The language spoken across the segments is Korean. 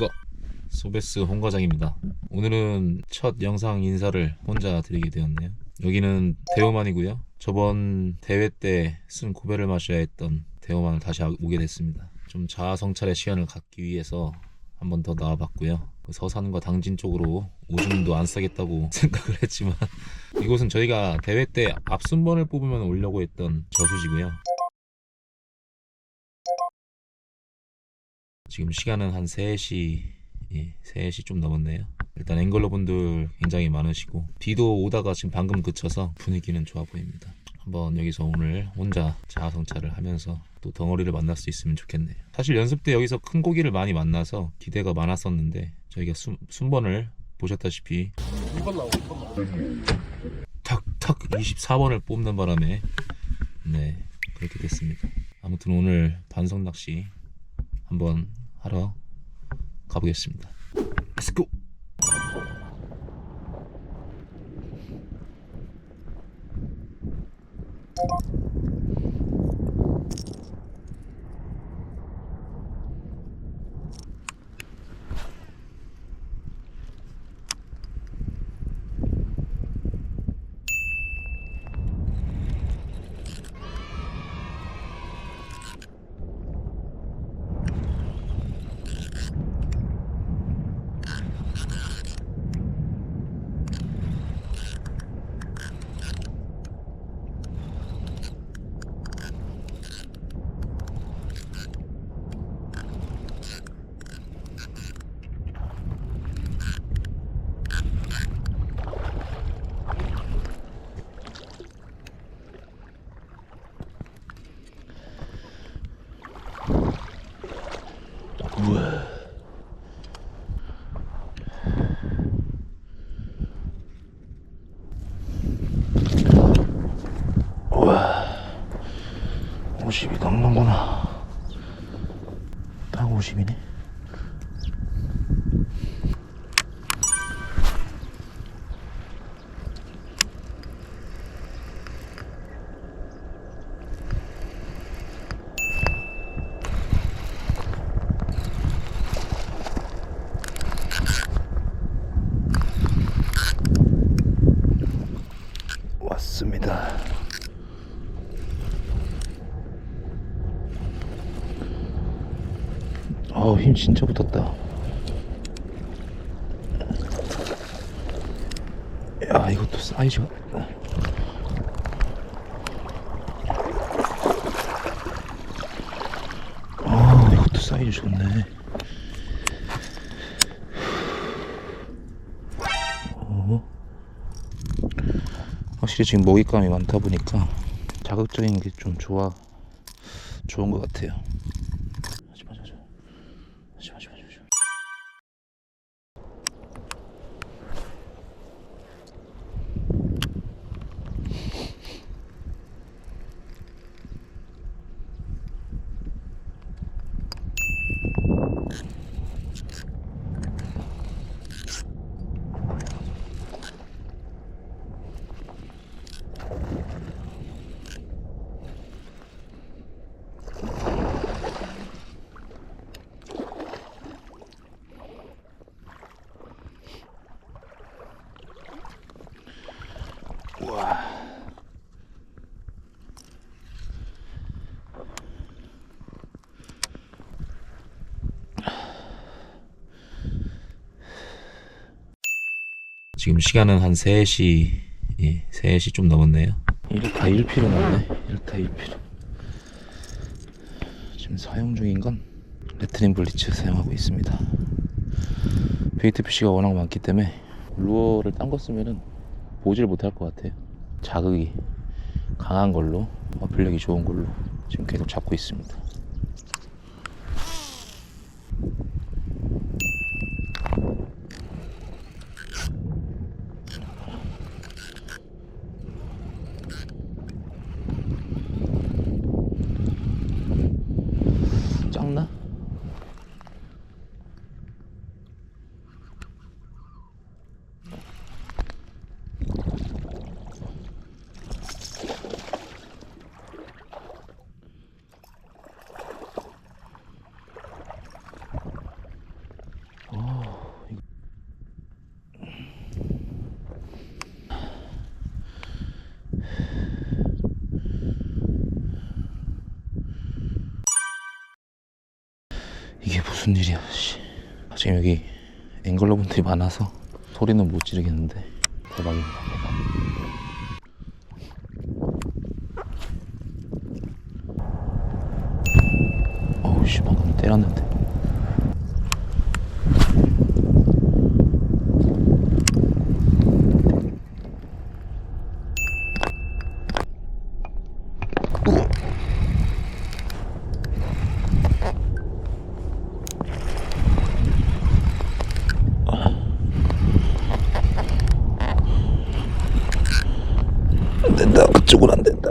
안녕하십니까 소베스 홍 과장입니다. 오늘은 첫 영상 인사를 혼자 드리게 되었네요. 여기는 대호만이고요. 저번 대회 때 쓴 고배를 마셔야 했던 대호만을 다시 오게 됐습니다. 좀 자아 성찰의 시간을 갖기 위해서 한 번 더 나와봤고요. 그 서산과 당진 쪽으로 오줌도 안 싸겠다고 생각을 했지만 이곳은 저희가 대회 때 앞순번을 뽑으면 오려고 했던 저수지고요 지금 시간은 한 3시, 예, 3시 좀 넘었네요. 일단 앵글러 분들 굉장히 많으시고, 비도 오다가 지금 방금 그쳐서 분위기는 좋아 보입니다. 한번 여기서 오늘 혼자 자아성찰을 하면서 또 덩어리를 만날 수 있으면 좋겠네요. 사실 연습 때 여기서 큰 고기를 많이 만나서 기대가 많았었는데, 저희가 순, 순번을 보셨다시피, 2번 나오고 2번 나오고 탁탁 24번을 뽑는 바람에, 네, 그렇게 됐습니다. 아무튼 오늘 반성 낚시 한번 하러 가보겠습니다. Let's. 우와 50이 넘는구나. 딱 50이네 왔습니다 아우 힘 진짜 붙었다. 야 이것도 사이즈가. 아 이것도 사이즈 좋네. 어. 확실히 지금 먹잇감이 많다 보니까 자극적인 게 좀 좋아 좋은 것 같아요 지금 시간은 한 3시, 예, 3시 좀 넘었네요. 1타 1피로 나오네. 1타 1피로 지금 사용 중인 건 레트린 블리츠 사용하고 있습니다. 베이트 피쉬가 워낙 많기 때문에 루어를 딴 거 쓰면은 보지를 못할 것 같아요. 자극이 강한 걸로 어필력이 좋은 걸로 지금 계속 잡고 있습니다 작나? 무슨 일이야 씨. 지금 여기 앵글러 분들이 많아서 소리는 못 지르겠는데 대박입니다 대박 어우 씨 방금 때렸는데 된다. 그쪽은 안 된다.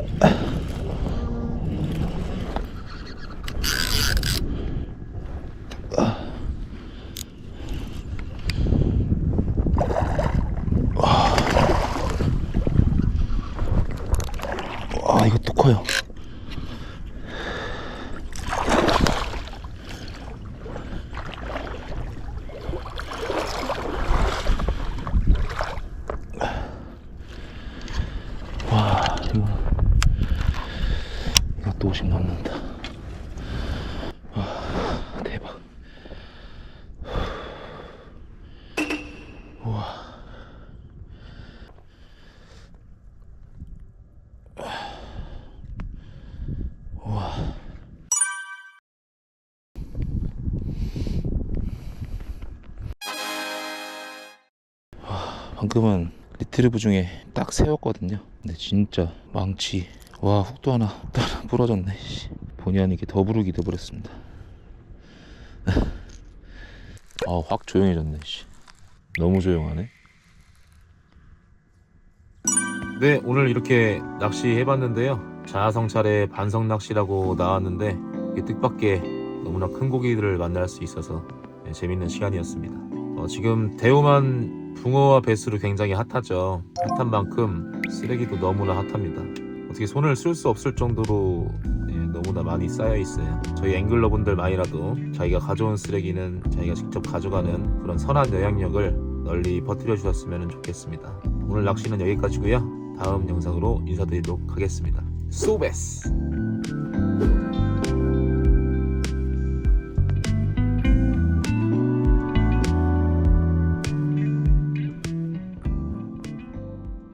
아 이것도 커요 150 넘는다. 아, 대박. 우와. 우와. 와, 방금은 리트리브 중에 딱 세웠거든요. 근데 진짜 망치 와 훅도 하나 훅도 부러졌네. 씨. 본의 아니게 더부르기 돼버렸습니다. 아 확 조용해졌네. 씨. 너무 조용하네. 네, 오늘 이렇게 낚시 해봤는데요. 자아성찰의 반성 낚시라고 나왔는데 뜻밖의 너무나 큰 고기들을 만날 수 있어서 네, 재밌는 시간이었습니다. 어, 지금 대우만 붕어와 배수로 굉장히 핫하죠. 핫한 만큼 쓰레기도 너무나 핫합니다. 어떻게 손을 쓸 수 없을 정도로 예, 너무나 많이 쌓여 있어요. 저희 앵글러분들만이라도 자기가 가져온 쓰레기는 자기가 직접 가져가는 그런 선한 영향력을 널리 퍼뜨려 주셨으면 좋겠습니다. 오늘 낚시는 여기까지고요. 다음 영상으로 인사드리도록 하겠습니다. 소베스!